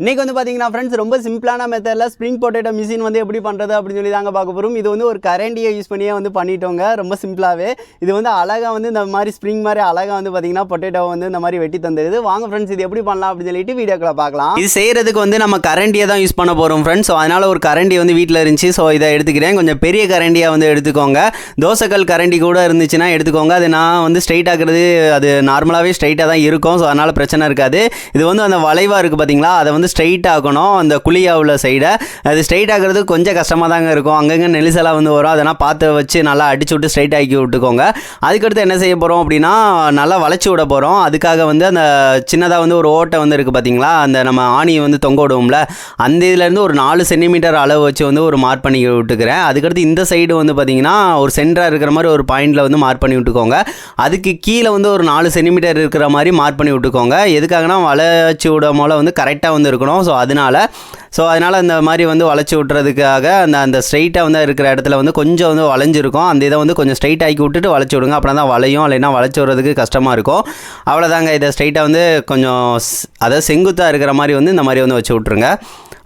இன்றைக்கி வந்து பார்த்தீங்கன்னா ஃப்ரெண்ட்ஸ் ரொம்ப சிம்பிளான மெத்தடில் ஸ்ப்ரிங் பொட்டேட்டோ மிஷின் வந்து எப்படி பண்ணுறது அப்படின்னு சொல்லி தாங்க பார்க்க போகிறோம் இது வந்து ஒரு கரண்டியை யூஸ் பண்ணியே வந்து பண்ணிட்டோங்க. ரொம்ப சிம்பிளாகவே இது வந்து அழகாக வந்து இந்த மாதிரி ஸ்ப்ரிங் மாதிரி அழகாக வந்து பார்த்தீங்கன்னா பொட்டேட்டோ வந்து இந்த மாதிரி வெட்டி தந்துடுது வாங்க ஃப்ரெண்ட்ஸ் இது எப்படி பண்ணலாம் அப்படின்னு சொல்லிட்டு வீடியோக்களை பார்க்கலாம். இது செய்கிறதுக்கு வந்து நம்ம கரண்டியை தான் யூஸ் பண்ண போகிறோம் ஃப்ரெண்ட்ஸ் ஸோ அதனால் ஒரு கரண்டி வந்து வீட்டில் இருந்துச்சு. ஸோ இதை எடுத்துக்கிறேன். கொஞ்சம் பெரிய கரண்டியாக வந்து எடுத்துக்கோங்க. தோசைக்கல் கரண்டி கூட இருந்துச்சுன்னா எடுத்துக்கோங்க. அது நான் வந்து ஸ்ட்ரைட் ஆக்குறது அது நார்மலாகவே ஸ்ட்ரைட்டாக தான் இருக்கும். ஸோ அதனால் பிரச்சனை இருக்காது. இது வந்து அந்த வளைவாக இருக்குது பார்த்தீங்களா அதை வந்து ஸ்ட்ரைட் ஆகணும். அந்த குழியா உள்ள சைடை அது ஸ்ட்ரைட் ஆகிறது கொஞ்சம் கஷ்டமாக தாங்க இருக்கும். அங்கங்கே நெலிசலாக வந்து வரும். அதெல்லாம் பார்த்து வச்சு நல்லா அடிச்சு விட்டு ஸ்ட்ரைட் ஆக்கி விட்டுக்கோங்க. அதுக்கடுத்து என்ன செய்ய போகிறோம் அப்படின்னா நல்லா வளைச்சி விட போகிறோம் அதுக்காக வந்து அந்த சின்னதாக வந்து ஒரு ஓட்டை வந்து இருக்குது பார்த்தீங்களா அந்த நம்ம ஆணியை வந்து தொங்க விடுவோம்ல. அந்த இதுலேருந்து ஒரு நாலு சென்டிமீட்டர் அளவு வச்சு வந்து ஒரு மார்க் பண்ணி விட்டுக்கிறேன். அதுக்கடுத்து இந்த சைடு வந்து பார்த்தீங்கன்னா ஒரு சென்டராக இருக்கிற மாதிரி ஒரு பாயிண்டில் வந்து மார்க் பண்ணி விட்டுக்கோங்க. அதுக்கு கீழே வந்து ஒரு நாலு சென்டிமீட்டர் இருக்கிற மாதிரி மார்க் பண்ணி விட்டுக்கோங்க. எதுக்காகனா வளைச்சி விட மூலம் வந்து கரெக்டாக வந்து இருக்கணும். ஸோ அதனால ஸோ அதனால் அந்த மாதிரி வந்து வளைச்சி விட்றதுக்காக அந்த அந்த ஸ்ட்ரைட்டாக வந்து இருக்கிற இடத்துல வந்து கொஞ்சம் வந்து வளைஞ்சிருக்கும். அந்த இதை வந்து கொஞ்சம் ஸ்ட்ரைட் ஆக்கி விட்டுட்டு வளைச்சி விடுங்க. அப்புறம் தான் வளையும். இல்லைன்னா வளைச்சி விட்றதுக்கு கஷ்டமாக இருக்கும். அவ்வளோதாங்க இதை ஸ்ட்ரைட்டாக வந்து கொஞ்சம் அதாவது செங்குத்தாக இருக்கிற மாதிரி வந்து இந்த மாதிரி வந்து வச்சு விட்ருங்க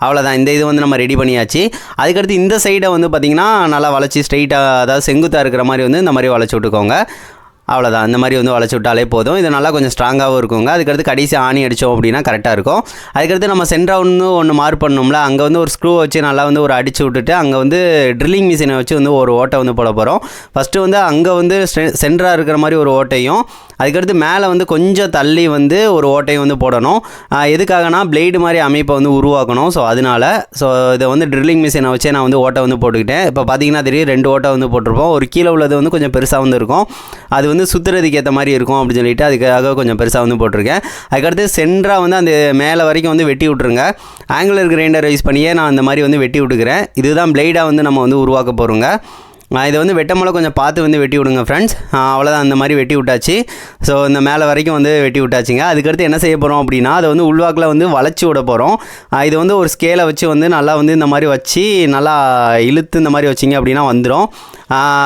அவ்வளோதான் இந்த இது வந்து நம்ம ரெடி பண்ணியாச்சு. அதுக்கடுத்து இந்த சைடை வந்து பார்த்திங்கன்னா நல்லா வளைச்சி ஸ்ட்ரைட்டாக அதாவது செங்குத்தாக இருக்கிற மாதிரி வந்து இந்த மாதிரி வளைச்சி விட்டுக்கோங்க. அவ்வளோதான் இந்த மாதிரி வந்து வளைச்சி விட்டாலே போதும். இது நல்லா கொஞ்சம் ஸ்ட்ராங்காகவும் இருக்குங்க. அதுக்கடுத்து கடைசி ஆணி அடித்தோம் அப்படின்னா கரெக்டாக இருக்கும். அதுக்கடுத்து நம்ம சென்ட்ரவுன்னு ஒன்று மார்க் பண்ணோம்ல அங்கே வந்து ஒரு ஸ்க்ரூ வச்சு நல்லா வந்து ஒரு அடித்து விட்டுட்டு அங்கே வந்து ட்ரில்லிங் மிஷினை வச்சு வந்து ஒரு ஓட்டை வந்து போட போகிறோம் ஃபஸ்ட்டு வந்து அங்கே வந்து சென்டராக இருக்கிற மாதிரி ஒரு ஓட்டையும் அதுக்கடுத்து மேலே வந்து கொஞ்சம் தள்ளி வந்து ஒரு ஓட்டையும் வந்து போடணும். எதுக்காகனா பிளேடு மாதிரி அமைப்பை வந்து உருவாக்கணும். ஸோ அதனால ஸோ இதை வந்து ட்ரில்லிங் மிஷினை வச்சே நான் வந்து ஓட்டை வந்து போட்டுக்கிட்டேன். இப்போ பார்த்தீங்கன்னா தெரியும் ரெண்டு ஓட்டை வந்து போட்டிருப்போம். ஒரு கீழே உள்ளது வந்து கொஞ்சம் பெருசாக வந்து இருக்கும். அது வந்து சுற்றுறதுக்கு ஏற்ற மாதிரி இருக்கும் அப்படின்னு சொல்லிட்டு அதுக்காக கொஞ்சம் பெருசாக வந்து போட்டிருக்கேன். அதுக்கடுத்து சென்டராக வந்து அந்த மேலே வரைக்கும் வந்து வெட்டி விட்ருங்க ஆங்குலர் கிரைண்டர் யூஸ் பண்ணியே நான் அந்த மாதிரி வந்து வெட்டி விட்டுக்கிறேன். இதுதான் பிளேடாக வந்து நம்ம வந்து உருவாக்க போகிறோங்க இதை வந்து வெட்டமலை கொஞ்சம் பார்த்து வந்து வெட்டி விடுங்க ஃப்ரெண்ட்ஸ் அவ்வளோதான் அந்த மாதிரி வெட்டி விட்டாச்சு. ஸோ இந்த மேலே வரைக்கும் வந்து வெட்டி விட்டாச்சுங்க. அதுக்கடுத்து என்ன செய்ய போகிறோம் அப்படின்னா அதை வந்து உள்வாக்கில் வந்து வளைச்சி விட போகிறோம் இது வந்து ஒரு ஸ்கேலை வச்சு வந்து நல்லா வந்து இந்த மாதிரி வச்சு நல்லா இழுத்து இந்த மாதிரி வச்சிங்க அப்படின்னா வந்துடும்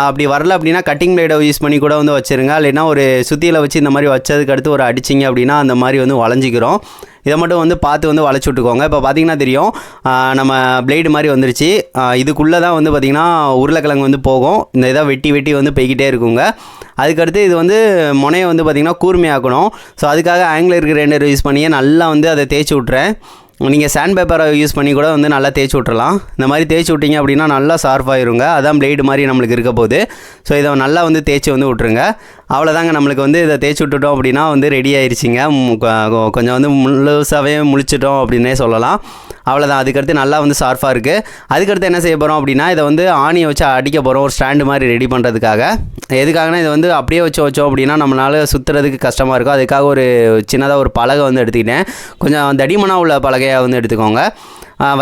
அப்படி வரல அப்படின்னா கட்டிங் பிளேடை யூஸ் பண்ணி கூட வந்து வச்சுருங்க. இல்லைன்னா ஒரு சுத்தியில் வச்சு இந்த மாதிரி வச்சதுக்கு அடுத்து ஒரு அடிச்சிங்க அப்படின்னா அந்த மாதிரி வந்து வளைஞ்சிக்கிறோம். இதை மட்டும் வந்து பார்த்து வந்து வளைச்சி விட்டுக்கோங்க. இப்போ பார்த்தீங்கன்னா தெரியும் நம்ம பிளேடு மாதிரி வந்துருச்சு. இதுக்குள்ளே தான் வந்து பார்த்திங்கன்னா உருளைக்கிழங்கு வந்து போகும். இந்த இதை வெட்டி வெட்டி வந்து போய்கிட்டே இருக்குங்க. அதுக்கடுத்து இது வந்து முனையை வந்து பார்த்திங்கன்னா கூர்மையாக்கணும். ஸோ அதுக்காக ஆங்கிலர் கிரைண்டர் யூஸ் பண்ணியே நல்லா வந்து அதை தேய்ச்சி விட்றேன் நீங்கள் சாண்ட் பேப்பரை யூஸ் பண்ணி கூட வந்து நல்லா தேய்ச்சி விட்றலாம் இந்த மாதிரி தேய்ச்சி விட்டிங்க அப்படின்னா நல்லா ஷார்ப்பாயிருங்க அதான் பிளேடு மாதிரி நம்மளுக்கு இருக்க போகுது. ஸோ இதை நல்லா வந்து தேய்ச்சி வந்து விட்ருங்க அவ்வளோதாங்க நம்மளுக்கு வந்து இதை தேய்ச்சி விட்டுட்டோம் அப்படின்னா வந்து ரெடி ஆயிடுச்சிங்க கொஞ்சம் வந்து முழுசாகவே முழிச்சிட்டோம் அப்படின்னே சொல்லலாம். அவ்வளோதான் அதுக்கடுத்து நல்லா வந்து ஷார்ப்பாக இருக்குது அதுக்கடுத்து என்ன செய்ய போகிறோம் அப்படின்னா இதை வந்து ஆணியை வச்சு அடிக்க போகிறோம் ஒரு ஸ்டாண்டு மாதிரி ரெடி பண்ணுறதுக்காக எதுக்காகனா இதை வந்து அப்படியே வச்சு வச்சோம் அப்படின்னா நம்மளால் சுற்றுறதுக்கு கஷ்டமாக இருக்கும். அதுக்காக ஒரு சின்னதாக ஒரு பலகை வந்து எடுத்துக்கிட்டேன். கொஞ்சம் தடிமனாக உள்ள பலகையாக வந்து எடுத்துக்கோங்க.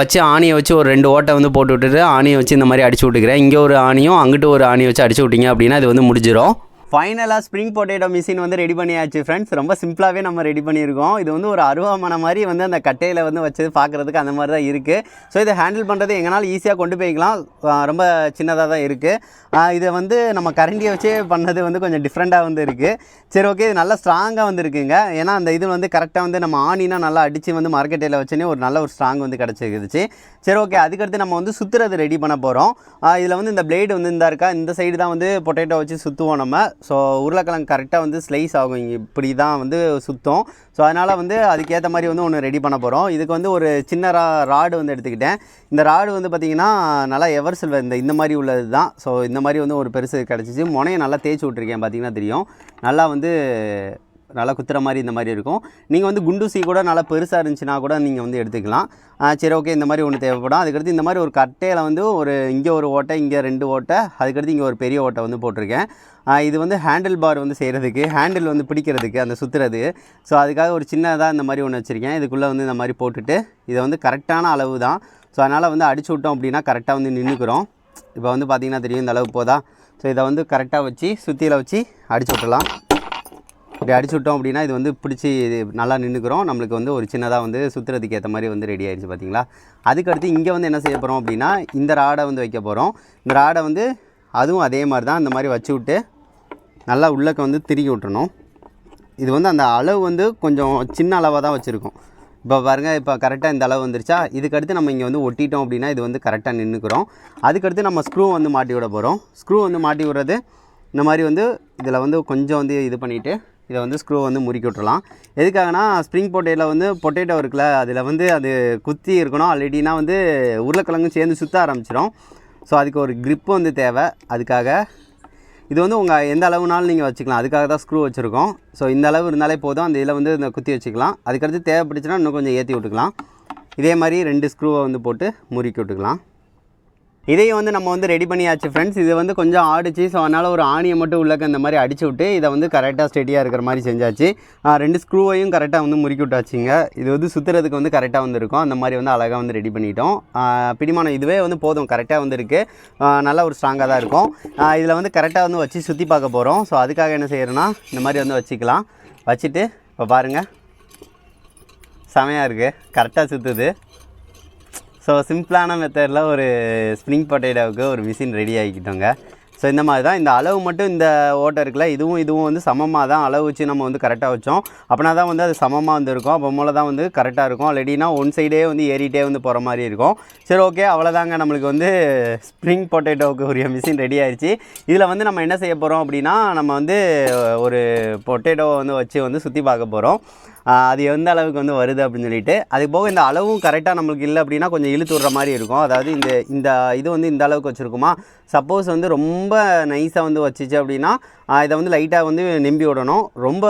வச்சு ஆணியை வச்சு ஒரு ரெண்டு ஓட்டை வந்து போட்டு விட்டுட்டு ஆணியை வச்சு இந்த மாதிரி அடிச்சு விட்டுக்கிறேன். இங்கே ஒரு ஆணியும் அங்கிட்டு ஒரு ஆணியை வச்சு அடிச்சு விட்டிங்க அப்படின்னா இது வந்து முடிஞ்சிடும் ஃபைனலாக ஸ்ப்ரிங் பொட்டேட்டோ மிஷின் வந்து ரெடி பண்ணியாச்சு ஃப்ரெண்ட்ஸ் ரொம்ப சிம்பிளாகவே நம்ம ரெடி பண்ணியிருக்கோம். இது வந்து ஒரு அருவாமனை மாதிரி வந்து அந்த கட்டையில் வந்து வச்சது பார்க்குறதுக்கு அந்த மாதிரி தான் இருக்குது ஸோ இதை ஹேண்டில் பண்ணுறது எங்கனாலும் ஈஸியாக கொண்டு போய்க்கலாம். ரொம்ப சின்னதாக தான் இருக்குது இதை வந்து நம்ம கரண்டியை வச்சே பண்ணது வந்து கொஞ்சம் டிஃப்ரெண்ட்டாக வந்து இருக்குது சரி ஓகே இது நல்லா ஸ்ட்ராங்காக வந்து இருக்குங்க. ஏன்னா அந்த இது வந்து கரெக்டாக வந்து நம்ம ஆணினா நல்லா அடித்து வந்து மார்க்கெட்டில் வச்சோன்னே ஒரு நல்ல ஒரு ஸ்ட்ராங் வந்து கிடச்சிருந்துச்சு. சரி ஓகே அதுக்கடுத்து நம்ம வந்து சுற்றுறது ரெடி பண்ண போகிறோம் இதில் வந்து இந்த பிளேடு வந்து இந்த இருக்கா? இந்த சைடு தான் வந்து பொட்டேட்டோ வச்சு சுற்றுவோம் நம்ம. ஸோ உருளைக்கிழங்கு கரெக்டாக வந்து ஸ்லைஸ் ஆகும். இங்கே இப்படி தான் வந்து சுத்தம். ஸோ அதனால் வந்து அதுக்கேற்ற மாதிரி வந்து ஒன்று ரெடி பண்ண போகிறோம் இதுக்கு வந்து ஒரு சின்ன ரா ராடு வந்து எடுத்துக்கிட்டேன். இந்த ராடு வந்து பார்த்திங்கன்னா நல்லா எவர் சில்வர் இந்த இந்த மாதிரி உள்ளது தான் ஸோ இந்த மாதிரி வந்து ஒரு பெருசு கிடச்சிச்சு. முனையை நல்லா தேய்ச்சி விட்ருக்கேன் பார்த்தீங்கன்னா தெரியும். நல்லா வந்து நல்லா குத்துற மாதிரி இந்த மாதிரி இருக்கும். நீங்கள் வந்து குண்டூசி கூட நல்லா பெருசாக இருந்துச்சுன்னா கூட நீங்கள் வந்து எடுத்துக்கலாம். சரி ஓகே இந்த மாதிரி ஒன்று தேவைப்படும். அதுக்கடுத்து இந்த மாதிரி ஒரு கட்டையில் வந்து ஒரு இங்கே ஒரு ஓட்டை இங்கே ரெண்டு ஓட்டை அதுக்கடுத்து இங்கே ஒரு பெரிய ஓட்டை வந்து போட்டிருக்கேன். இது வந்து ஹேண்டில் பார் வந்து செய்கிறதுக்கு ஹேண்டில் வந்து பிடிக்கிறதுக்கு அந்த சுற்றுறது ஸோ அதுக்காக ஒரு சின்னதாக இந்த மாதிரி ஒன்று வச்சுருக்கேன். இதுக்குள்ளே வந்து இந்த மாதிரி போட்டுட்டு இதை வந்து கரெக்டான அளவு தான். ஸோ அதனால் வந்து அடிச்சு விட்டோம் அப்படின்னா கரெக்டாக வந்து நின்றுக்கிறோம் இப்போ வந்து பார்த்திங்கன்னா தெரியும் இந்த அளவு போதா. ஸோ இதை வந்து கரெக்டாக வச்சு சுற்றியில் வச்சு அடிச்சு விட்டலாம் இப்படி அடிச்சு விட்டோம் அப்படின்னா இது வந்து பிடிச்சி இது நல்லா நின்றுக்கிறோம் நம்மளுக்கு வந்து ஒரு சின்னதாக வந்து சுற்றுறதுக்கு ஏற்ற மாதிரி வந்து ரெடி ஆயிடுச்சு பார்த்தீங்களா அதுக்கடுத்து இங்கே வந்து என்ன செய்ய போகிறோம் அப்படின்னா இந்த ராடை வந்து வைக்க போகிறோம் இந்த ராடை வந்து அதுவும் அதே மாதிரி தான் இந்த மாதிரி வச்சு விட்டு நல்லா உள்ளக்க வந்து திருக்கி விட்டுறணும். இது வந்து அந்த அளவு வந்து கொஞ்சம் சின்ன அளவாக தான் வச்சுருக்கோம். இப்போ பாருங்கள் இப்போ கரெக்டாக இந்த அளவு வந்துருச்சா? இதுக்கடுத்து நம்ம இங்கே வந்து ஒட்டிட்டோம் அப்படின்னா இது வந்து கரெக்டாக நின்றுக்கிறோம் அதுக்கடுத்து நம்ம ஸ்க்ரூ வந்து மாட்டி விட போகிறோம் ஸ்க்ரூ வந்து மாட்டி விடுறது இந்த மாதிரி வந்து இதில் வந்து கொஞ்சம் வந்து இது பண்ணிவிட்டு இதை வந்து ஸ்க்ரூ வந்து முறுக்கி விட்டுறலாம். எதுக்காகனா ஸ்ப்ரிங் பொட்டேட்டில் வந்து பொட்டேட்டோ இருக்குல்ல அதில் வந்து அது குத்தி இருக்கணும். ஆல்ரெடினா வந்து உருளைக்கிழங்கும் சேர்ந்து சுற்ற ஆரம்பிச்சிடும் ஸோ அதுக்கு ஒரு க்ரிப்பு வந்து தேவை. அதுக்காக இது வந்து உங்கள் எந்த அளவுனாலும் நீங்கள் வச்சுக்கலாம். அதுக்காக தான் ஸ்க்ரூ வச்சுருக்கோம். ஸோ இந்த அளவு இருந்தாலே போதும். அந்த இதில் வந்து இந்த குத்தி வச்சுக்கலாம். அதுக்கடுத்து தேவைப்பட்டுச்சுன்னா இன்னும் கொஞ்சம் ஏற்றி விட்டுக்கலாம். இதே மாதிரி ரெண்டு ஸ்க்ரூவை வந்து போட்டு முறுக்கி விட்டுக்கலாம். இதையும் வந்து நம்ம வந்து ரெடி பண்ணியாச்சு ஃப்ரெண்ட்ஸ் இது வந்து கொஞ்சம் ஆடிச்சு. ஸோ அதனால் ஒரு ஆணியை மட்டும் உள்ளக்க இந்த மாதிரி அடிச்சு விட்டு இதை வந்து கரெக்டாக ஸ்டெடியாக இருக்கிற மாதிரி செஞ்சாச்சு. ரெண்டு ஸ்க்ரூவையும் கரெக்டாக வந்து முறுக்கி விட்டாச்சுங்க. இது வந்து சுற்றுறதுக்கு வந்து கரெக்டாக வந்து இருக்கும் அந்த மாதிரி வந்து அழகாக வந்து ரெடி பண்ணிட்டோம். பிடிமானம் இதுவே வந்து போதும். கரெக்டாக வந்து இருக்குது நல்ல ஒரு ஸ்ட்ராங்காக தான் இருக்கும். இதில் வந்து கரெக்டாக வந்து வச்சு சுற்றி பார்க்க போகிறோம் ஸோ அதுக்காக என்ன செய்யறோன்னா இந்த மாதிரி வந்து வச்சுக்கலாம். வச்சுட்டு இப்போ பாருங்கள் செமையாக இருக்குது கரெக்டாக சுற்றுது ஸோ சிம்பிளான மெத்தடில் ஒரு ஸ்ப்ரிங் பொட்டேட்டோவுக்கு ஒரு மிஷின் ரெடி ஆகிக்கிட்டோங்க. ஸோ இந்த மாதிரி தான் இந்த அளவு மட்டும் இந்த ஓட்டை இருக்குல்ல இதுவும் இதுவும் வந்து சமமாக தான் அளவு வச்சு நம்ம வந்து கரெக்டாக வச்சோம். அப்படின்னா தான் வந்து அது சமமாக வந்து இருக்கும். அப்போ மூலம் தான் வந்து கரெக்டாக இருக்கும். ஆல்ரெடினா ஒன் சைடே வந்து ஏறிட்டே வந்து போகிற மாதிரி இருக்கும். சரி ஓகே அவ்வளோதாங்க நம்மளுக்கு வந்து ஸ்ப்ரிங் பொட்டேட்டோவுக்கு உரிய மிஷின் ரெடி ஆயிடுச்சு இதில் வந்து நம்ம என்ன செய்ய போகிறோம் அப்படின்னா நம்ம வந்து ஒரு பொட்டேட்டோவை வந்து வச்சு வந்து சுற்றி பார்க்க போகிறோம் அது எந்த அளவுக்கு வந்து வருது அப்படின்னு சொல்லிட்டு அது போக இந்த அளவும் கரெக்டாக நம்மளுக்கு இல்லை அப்படின்னா கொஞ்சம் இழுத்து விடுற மாதிரி இருக்கும். அதாவது இந்த இந்த இது வந்து இந்த அளவுக்கு வச்சுருக்குமா? சப்போஸ் வந்து ரொம்ப நைஸாக வந்து வச்சுச்சு அப்படின்னா இதை வந்து லைட்டாக வந்து நிம்பி விடணும். ரொம்ப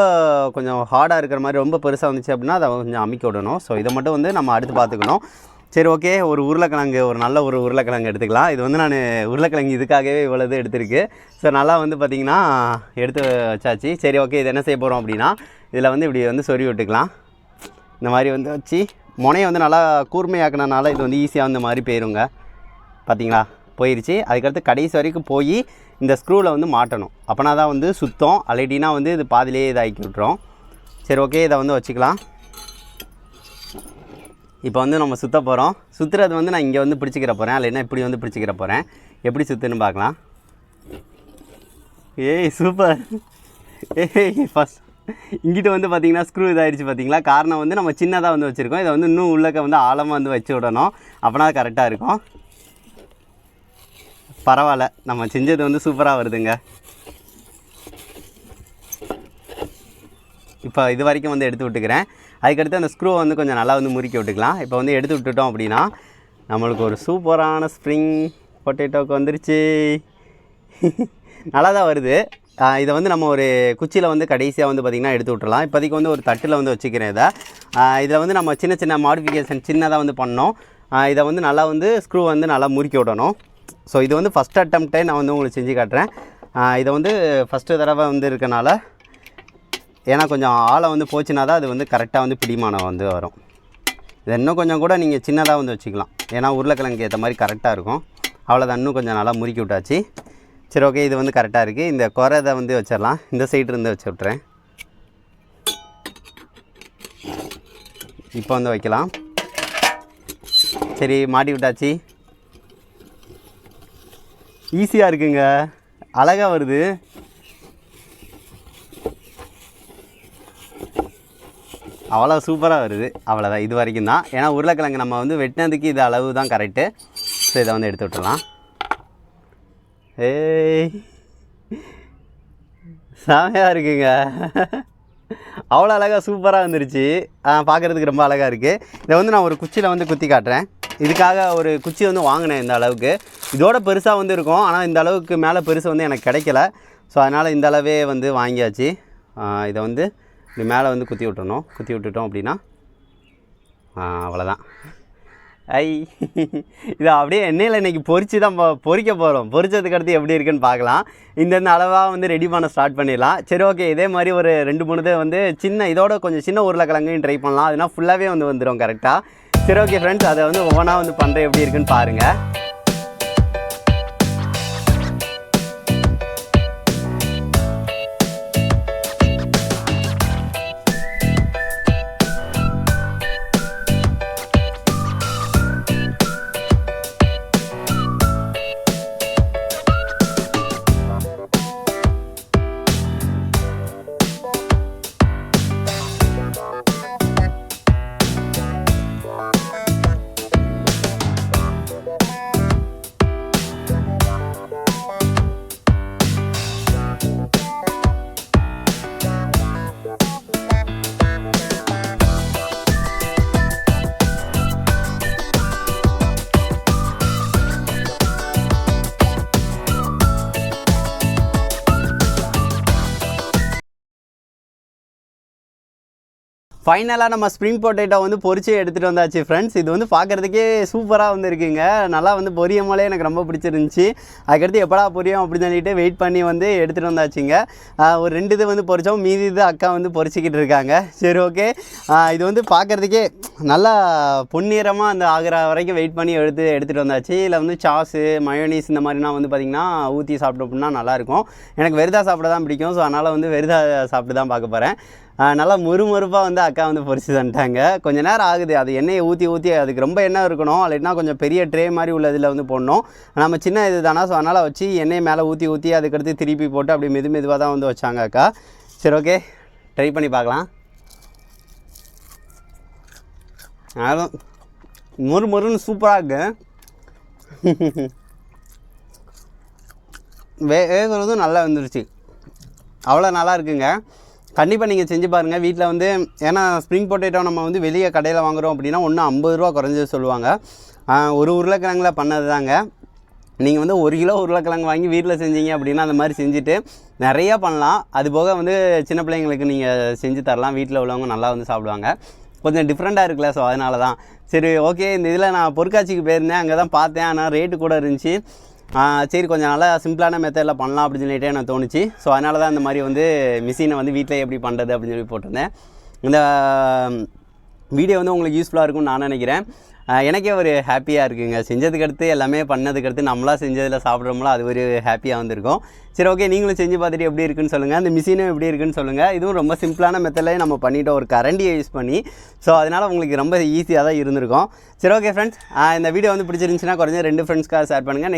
கொஞ்சம் ஹார்டாக இருக்கிற மாதிரி ரொம்ப பெருசாக வந்துச்சு அப்படின்னா அதை கொஞ்சம் அமுக்கி விடணும். ஸோ இதை மட்டும் வந்து நம்ம அடுத்து பார்த்துக்கணும். சரி ஓகே ஒரு உருளைக்கிழங்கு ஒரு நல்ல ஒரு உருளைக்கிழங்கு எடுத்துக்கலாம். இது வந்து நான் உருளைக்கிழங்கு இதுக்காகவே இவ்வளோது எடுத்திருக்கு. ஸோ நல்லா வந்து பார்த்திங்கன்னா எடுத்து வச்சாச்சு. சரி ஓகே இது என்ன செய்ய போகிறோம் அப்படின்னா இதில் வந்து இப்படி வந்து சொருவி விட்டுக்கலாம். இந்த மாதிரி வந்து வச்சு முனையை வந்து நல்லா கூர்மையாக்கினனால இது வந்து ஈஸியாக இந்த மாதிரி போயிருங்க. பார்த்தீங்களா போயிடுச்சு அதுக்கடுத்து கடைசி வரைக்கும் போய் இந்த ஸ்க்ரூவில் வந்து மாட்டணும். அப்போனா தான் வந்து சுத்தம். அலைடினா வந்து இது பாதிலே இதாக்கி விட்டுரும். சரி ஓகே இதை வந்து வச்சுக்கலாம். இப்போ வந்து நம்ம சுற்ற போகிறோம் சுற்றுறது வந்து நான் இங்கே வந்து பிடிச்சிக்கிற போகிறேன் இல்லைன்னா இப்படி வந்து பிடிச்சிக்கிற போகிறேன் எப்படி சுற்றுன்னு பார்க்கலாம். ஏய் சூப்பர் ஏய் ஃபஸ்ட் இங்கிட்ட வந்து பார்த்தீங்கன்னா ஸ்க்ரூ இதாகிடுச்சு பார்த்தீங்களா காரணம் வந்து நம்ம சின்னதாக வந்து வச்சுருக்கோம். இதை வந்து இன்னும் உள்ளக்க வந்து ஆழமாக வந்து வச்சு விடணும். அப்போனா கரெக்டாக இருக்கும். பரவாயில்ல. நம்ம செஞ்சது வந்து சூப்பராக வருதுங்க. இப்போ இது வரைக்கும் வந்து எடுத்து விட்டுக்கிறேன். அதுக்கடுத்து அந்த ஸ்க்ரூவை வந்து கொஞ்சம் நல்லா வந்து முறுக்கி விட்டுக்கலாம். இப்போ வந்து எடுத்து விட்டுட்டோம் அப்படின்னா நம்மளுக்கு ஒரு சூப்பரான ஸ்ப்ரிங் பொட்டேட்டோக்கு வந்துருச்சு. நல்லா தான் வருது. இதை வந்து நம்ம ஒரு குச்சியில் வந்து கடைசியாக வந்து பார்த்திங்கன்னா எடுத்து விட்டுலாம் இப்போதைக்கு வந்து ஒரு தட்டில் வந்து வச்சுக்கிறேன் இதை. இதில் வந்து நம்ம சின்ன சின்ன மாடிஃபிகேஷன் சின்னதாக வந்து பண்ணோம் இதை வந்து நல்லா வந்து ஸ்க்ரூ வந்து நல்லா முறுக்கி விடணும். ஸோ இது வந்து ஃபஸ்ட் அட்டம்ப்டே நான் வந்து உங்களுக்கு செஞ்சு காட்டுறேன். இதை வந்து ஃபஸ்ட்டு தடவை வந்து இருக்கனால ஏன்னா கொஞ்சம் ஆழை வந்து போச்சுன்னா தான் அது வந்து கரெக்டாக வந்து பிடிமானம் வந்து வரும். இது இன்னும் கொஞ்சம் கூட நீங்கள் சின்னதாக வந்து வச்சுக்கலாம். ஏன்னா உருளைக்கிழங்கு ஏற்ற மாதிரி கரெக்டாக இருக்கும். அவ்வளோதான் இன்னும் கொஞ்சம் நல்லா முறுக்கி விட்டாச்சு. சரி ஓகே இது வந்து கரெக்டாக இருக்குது இந்த குறைதை வந்து வச்சிடலாம். இந்த சைடு இருந்து வச்சு விட்றேன் இப்போ வந்து வைக்கலாம். சரி மாட்டி விட்டாச்சு. ஈஸியாக இருக்குங்க. அழகாக வருது. அவ்வளோ சூப்பராக வருது. அவ்வளோதான் இது வரைக்கும் தான். ஏன்னா உருளைக்கிழங்கு நம்ம வந்து வெட்டினதுக்கு இது அளவு தான் கரெக்டு ஸோ இதை வந்து எடுத்து விட்டுறலாம் ஏய். செமையாக இருக்குங்க. அவ்வளோ அழகாக சூப்பராக வந்துருச்சு. பார்க்குறதுக்கு ரொம்ப அழகாக இருக்குது இதை வந்து நான் ஒரு குச்சியில் வந்து குத்தி காட்டுறேன். இதுக்காக ஒரு குச்சி வந்து வாங்கினேன் இந்த அளவுக்கு. இதோட பெருசாக வந்து இருக்கும். ஆனால் இந்த அளவுக்கு மேலே பெருசு வந்து எனக்கு கிடைக்கல. ஸோ அதனால் இந்த அளவே வந்து வாங்கியாச்சு. இதை வந்து இப்படி மேலே வந்து குத்தி விட்டுறணும். குத்தி விட்டுட்டோம் அப்படின்னா அவ்வளோதான் ஐ இதை அப்படியே எண்ணெயில் இன்றைக்கி பொறிச்சு தான் பொறிக்க போகிறோம் பொறிச்சதுக்கு அடுத்து எப்படி இருக்குன்னு பார்க்கலாம். இந்தந்த அளவாக வந்து ரெடி பண்ண ஸ்டார்ட் பண்ணிடலாம். சரி ஓகே இதே மாதிரி ஒரு ரெண்டு மூணு இது வந்து சின்ன இதோட கொஞ்சம் சின்ன உருளைக்கிழங்கையும் ட்ரை பண்ணலாம். அதுனா ஃபுல்லாகவே வந்து வந்துடும் கரெக்டாக சரி ஓகே ஃப்ரெண்ட்ஸ் அதை வந்து ஒவ்வொன்றா வந்து பண்ணுறேன் எப்படி இருக்குன்னு பாருங்கள் ஃபைனலாக நம்ம ஸ்ப்ரிங் பொட்டேட்டோ வந்து பொரிச்சு எடுத்துகிட்டு வந்தாச்சு ஃப்ரெண்ட்ஸ் இது வந்து பார்க்குறதுக்கே சூப்பராக வந்து இருக்குங்க. நல்லா வந்து பொரியும் எனக்கு ரொம்ப பிடிச்சிருந்துச்சி. அதுக்கடுத்து எப்படா பொரியும் அப்படின்னு சொல்லிட்டு வெயிட் பண்ணி வந்து எடுத்துகிட்டு வந்தாச்சுங்க. ஒரு ரெண்டு இது வந்து பொரிச்சோம். மீதி இது அக்கா வந்து பொரிச்சிக்கிட்டு இருக்காங்க. சரி ஓகே இது வந்து பார்க்குறதுக்கே நல்லா பொன்னிறமாக அந்த ஆகிற வரைக்கும் வெயிட் பண்ணி எடுத்து எடுத்துகிட்டு வந்தாச்சு. இதில் வந்து சாஸு மயோனீஸ் இந்த மாதிரிலாம் வந்து பார்த்திங்கன்னா ஊற்றி சாப்பிட்டோம்னா நல்லாயிருக்கும் எனக்கு வெறுதா சாப்பிட தான் பிடிக்கும். ஸோ அதனால் வந்து வெறுதா சாப்பிட்டு தான் பார்க்க போகிறேன் நல்லா முறுமுறுப்பாக வந்து அக்கா வந்து பொறிச்சு தந்துட்டாங்க. கொஞ்ச நேரம் ஆகுது. அது எண்ணெயை ஊற்றி ஊற்றி அதுக்கு ரொம்ப எண்ணெய் இருக்கணும். இல்லைன்னா கொஞ்சம் பெரிய ட்ரே மாதிரி உள்ள இதில் வந்து போடணும். நம்ம சின்ன இது தானே? ஸோ அதனால் வச்சு எண்ணெயை மேலே ஊற்றி ஊற்றி அதுக்கடுத்து திருப்பி போட்டு அப்படி மெது மெதுவாக தான் வந்து வச்சாங்க அக்கா. சரி ஓகே ட்ரை பண்ணி பார்க்கலாம். அதுவும் முறு முறுன்னு சூப்பராக இருக்கு. வே வேகிறதும் நல்லா வந்துருச்சு. அவ்வளோ நல்லா இருக்குங்க. கண்டிப்பாக நீங்கள் செஞ்சு பாருங்கள் வீட்டில் வந்து ஏன்னா ஸ்ப்ரிங் பொட்டேட்டோ நம்ம வந்து வெளியே கடையில் வாங்குறோம் அப்படின்னா ஒன்று ஐம்பது ரூபா குறைஞ்சது சொல்லுவாங்க. ஒரு உருளைக்கிழங்குல பண்ணது தாங்க நீங்கள் வந்து ஒரு கிலோ உருளைக்கிழங்கு வாங்கி வீட்டில் செஞ்சீங்க அப்படின்னா அந்த மாதிரி செஞ்சுட்டு நிறையா பண்ணலாம். அது போக வந்து சின்ன பிள்ளைங்களுக்கு நீங்கள் செஞ்சு தரலாம். வீட்டில் உள்ளவங்க நல்லா வந்து சாப்பிடுவாங்க. கொஞ்சம் டிஃப்ரெண்ட்டாக இருக்குல்ல ஸோ அதனால தான் சரி ஓகே இந்த இதில் நான் பொருட்காட்சிக்கு போயிருந்தேன். அங்கே தான் பார்த்தேன். ஆனால் ரேட்டு கூட இருந்துச்சு. சரி கொஞ்சம் நல்லா சிம்பிளான மெத்தடில் பண்ணலாம் அப்படின்னு சொல்லிட்டு எனக்கு தோணுச்சு. ஸோ அதனால தான் இந்த மாதிரி வந்து மிஷினை வந்து வீட்டில் எப்படி பண்ணுறது அப்படின்னு சொல்லி போட்டிருந்தேன். இந்த வீடியோ வந்து உங்களுக்கு யூஸ்ஃபுல்லாக இருக்கும்னு நான் நினைக்கிறேன். எனக்கே ஒரு ஹாப்பியாக இருக்குங்க. செஞ்சதுக்கு அடுத்து எல்லாமே பண்ணதுக்கு அடுத்து நம்மளா செஞ்சதில் சாப்பிட்றோம்ல அது ஒரு ஹாப்பியாக வந்திருக்கும். சரி ஓகே நீங்களும் செஞ்சு பார்த்துட்டு எப்படி இருக்குன்னு சொல்லுங்கள் அந்த மிஷினும் எப்படி இருக்குன்னு சொல்லுங்கள் இதுவும் ரொம்ப சிம்பிளான மெத்தட்லேயே நம்ம பண்ணிட்டோம். ஒரு கரண்டியை யூஸ் பண்ணி. ஸோ அதனால் உங்களுக்கு ரொம்ப ஈஸியாக தான் இருந்திருக்கும். சரி ஓகே ஃப்ரெண்ட்ஸ் இந்த வீடியோ வந்து பிடிச்சிருந்துச்சுன்னா குறைஞ்ச ரெண்டு ஃப்ரெண்ட்ஸ்க்காக ஷேர் பண்ணுங்கள்